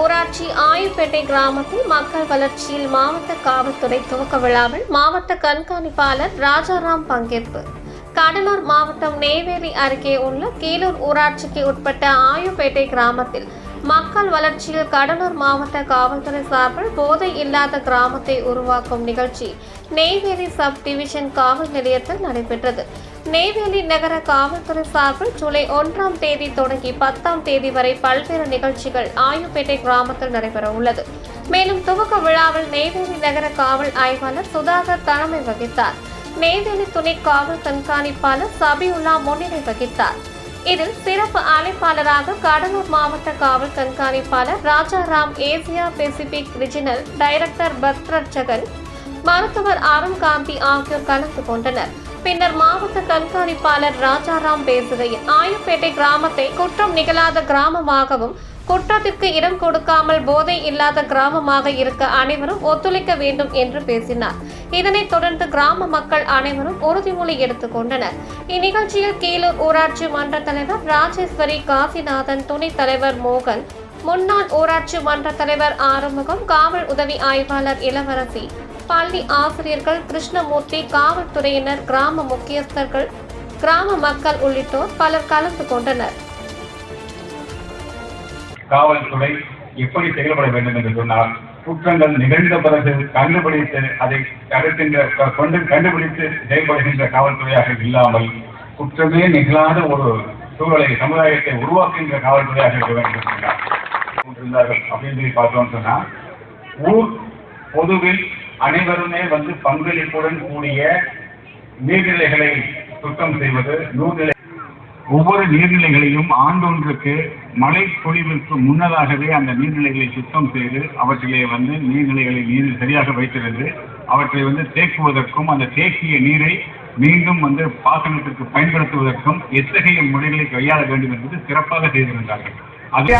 ஊராட்சி ஆயுப்பேட்டை கிராமத்தில் மக்கள் வளர்ச்சியில் மாவட்ட காவல்துறை துவக்க விழாவில் மாவட்ட கண்காணிப்பாளர் ராஜாராம் பங்கேற்பு. கடலூர் மாவட்டம் நெய்வேலி அருகே உள்ள கீழூர் ஊராட்சிக்கு உட்பட்ட ஆயுப்பேட்டை கிராமத்தில் மக்கள் வளர்ச்சியில் கடலூர் மாவட்ட காவல்துறை சார்பில் போதை இல்லாத கிராமத்தை உருவாக்கும் நிகழ்ச்சி. நெய்வேலி சப் டிவிஷன் காவல் நிலையத்தில் நடைபெற்றது. நெய்வேலி நகர காவல்துறை சார்பில் ஜூலை ஒன்றாம் தேதி தொடங்கி பத்தாம் தேதி வரை பல்வேறு நிகழ்ச்சிகள் ஆயுப்பேட்டை கிராமத்தில் நடைபெற உள்ளது. மேலும் துவக்க விழாவில் நெய்வேலி நகர காவல் ஆய்வாளர் சுதாகர் தலைமை வகித்தார். நெய்வேலி துணை காவல் கண்காணிப்பாளர் சபியுல்லா முன்னிலை வகித்தார். இதில் சிறப்பு அழைப்பாளராக கடலூர் மாவட்ட காவல் கண்காணிப்பாளர் Rajaram Asia Pacific regional director பத்ரட்சகன் மருத்துவர் அருண் காந்தி ஆகியோர் கலந்து கொண்டனர். பின்னர் மாவட்ட கண்காணிப்பாளர் ராஜாராம் பேசுகையில் ஆயுப்பேட்டை கிராமத்தை குற்றம் நிகழாத கிராமமாகவும் குற்றத்திற்கு இடம் கொடுக்காமல் போதை இல்லாத கிராமமாக இருக்க அனைவரும் ஒத்துழைக்க வேண்டும் என்று பேசினார். இதனைத் தொடர்ந்து கிராம மக்கள் அனைவரும் உறுதிமொழி எடுத்துக் கொண்டனர். இந்நிகழ்ச்சியில் கீழூர் ஊராட்சி மன்ற தலைவர் ராஜேஸ்வரி காசிநாதன் துணைத் தலைவர் மோகன் முன்னாள் ஊராட்சி மன்ற தலைவர் ஆறுமுகம் காவல் உதவி ஆய்வாளர் இளவரசி பள்ளி ஆசிரியர்கள் கிருஷ்ணமூர்த்தி காவல்துறையினர் கிராம முக்கியஸ்தர்கள் கிராம மக்கள் உள்ளிட்டோர் பலர் கலந்து கொண்டனர். காவல்துறை எப்படி செயல்பட வேண்டும் என்று சொன்னால் குற்றங்கள் நிகழ்ந்த பிறகு கண்டுபிடித்து அதை தடுக்கின்ற கொண்டு கண்டுபிடித்து செயல்படுகின்ற காவல்துறையாக இல்லாமல் குற்றமே நிகழாத ஒரு சூழலை சமுதாயத்தை உருவாக்குகின்ற காவல்துறையாக இருக்க வேண்டும் என்று சொன்னார். அப்படின்னு சொல்லி பார்த்தோம்னு சொன்னா ஊர் பொதுவில் அனைவருமே வந்து பங்களிப்புடன் கூடிய நீர்நிலைகளை சுத்தம் செய்வது நூல்நிலை ஒவ்வொரு நீர்நிலைகளையும் ஆண்டொன்றுக்கு மழை பொழிவிற்கு முன்னதாகவே அந்த நீர்நிலைகளை சுத்தம் செய்து அவற்றிலே வந்து நீர்நிலைகளை நீர் சரியாக வைத்திருந்து அவற்றை வந்து தேக்குவதற்கும் அந்த தேக்கிய நீரை மீண்டும் வந்து பாசனத்திற்கு பயன்படுத்துவதற்கும் எத்தகைய முறைகளை கையாள வேண்டும் என்பது சிறப்பாக செய்திருந்தார்கள். அதே